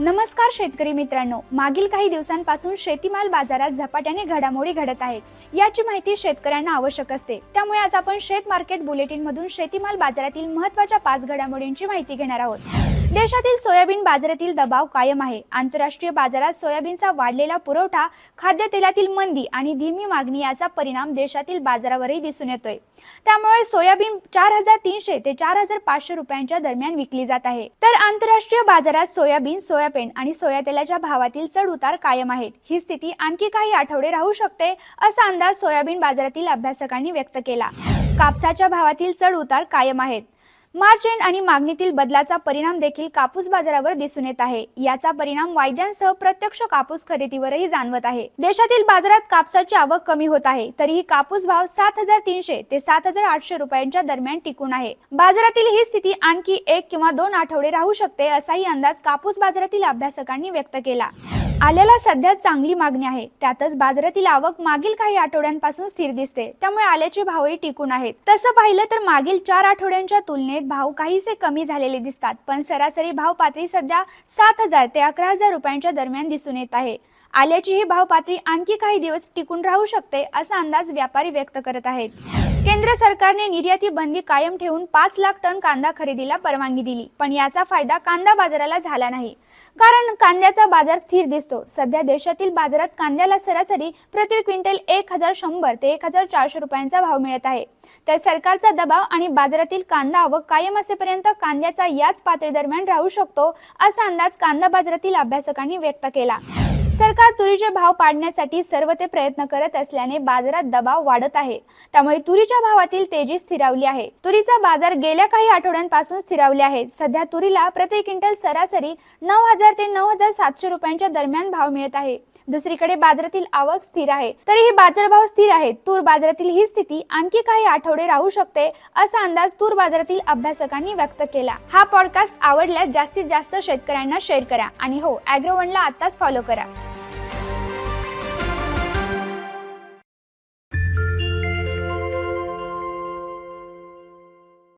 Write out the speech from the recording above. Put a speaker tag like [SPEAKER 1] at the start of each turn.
[SPEAKER 1] नमस्कार शेतकरी मित्रांनो. मागील काही दिवसांपासून शेतीमाल बाजारात झपाट्याने घडामोडी घडत आहेत. याची माहिती शेतकऱ्यांना आवश्यक असते. त्यामुळे आज आपण शेत मार्केट बुलेटिन मधून शेतीमाल बाजारातील महत्त्वाच्या पाच घडामोडींची माहिती घेणार आहोत. देशातील सोयाबीन बाजारातील दबाव कायम आहे. आंतरराष्ट्रीय बाजारात सोयाबीनचा वाढलेला पुरवठा खाद्यतेलातील मंदी आणि धीमी मागणी याचा परिणाम देशातील बाजारावरही दिसून येतोय. त्यामुळे सोयाबीन चार हजार तीनशे ते चार हजार पाचशे रुपयांच्या दरम्यान विकली जात आहे. तर आंतरराष्ट्रीय बाजारात सोयाबीन सोयाबीन आणि सोया तेलाच्या भावातील चढ उतार कायम आहेत. ही स्थिती आणखी काही आठवडे राहू शकते असा अंदाज सोयाबीन बाजारातील अभ्यासकांनी व्यक्त केला. कापसाच्या भावातील चढ उतार कायम आहेत. मार्च एंड आणि मागणीतील बदलाचा परिणाम देखील कापूस बाजारावर दिसून येत आहे. याचा परिणाम वायद्यांसह प्रत्यक्ष कापूस खरेदीवरही जाणवत आहे. देशातील बाजारात कापसाची आवक कमी होत आहे. तरीही कापूस भाव सात हजार तीनशे ते सात हजार आठशे रुपयांच्या दरम्यान टिकून आहे. बाजारातील ही स्थिती आणखी एक किंवा दोन आठवडे राहू शकते असाही अंदाज कापूस बाजारातील अभ्यासकांनी व्यक्त केला. आल्याला सध्या चांगली मागणी आहे. त्यातच बाजारातील आवक मागील काही आठवड्यांपासून स्थिर दिसते. त्यामुळे आल्याचे भावही टिकून आहेत. तसं पाहिलं तर मागील चार आठवड्यांच्या तुलनेत भाव काहीसे कमी झालेले दिसतात. पण सरासरी भाव पातळी सध्या सात हजार ते अकरा हजार रुपयांच्या दरम्यान दिसून येत आहे. आल्याची ही भाव पातळी आणखी काही दिवस टिकून राहू शकते असा अंदाज व्यापारी व्यक्त करत आहेत. केंद्र सरकारने निर्याती बंदी कायम ठेवून पाच लाख टन कांदा खरेदीला परवानगी दिली पण याचा फायदा कांदा बाजाराला झाला नाही. कारण कांद्याचा बाजार स्थिर दिसतो. सध्या देशातील बाजारात कांद्याला सरासरी प्रति क्विंटल एक हजार शंभर ते एक हजार चारशे रुपयांचा भाव मिळत आहे. तर सरकारचा दबाव आणि बाजारातील कांदा आवक कायम असेपर्यंत कांद्याचा याच पातळी दरम्यान राहू शकतो असा अंदाज कांदा बाजारातील अभ्यासकांनी व्यक्त केला. सरकार तुरीचे भाव पाडण्यासाठी सर्व ते प्रयत्न करत असल्याने बाजारात दबाव वाढत आहे. त्यामुळे तुरीच्या भावातील तेजी स्थिरावली आहे. तुरीचा बाजार गेल्या काही आठवड्यांपासून स्थिरावले आहे. सध्या तुरीला प्रति क्विंटल सरासरी नऊ हजार ते नऊ हजार सातशे रुपयांच्या दरम्यान भाव मिळत आहे. दुसरीकडे बाजारातील आवक स्थिर आहे. तरीही बाजारभाव स्थिर आहेत. तूर बाजारातील ही स्थिती आणखी काही आठवडे राहू शकते असा अंदाज तूर बाजारातील अभ्यासकांनी व्यक्त केला. हा पॉडकास्ट आवडल्यास जास्तीत जास्त शेतकऱ्यांना शेअर करा. आणि हो अॅग्रोवनला आताच फॉलो करा.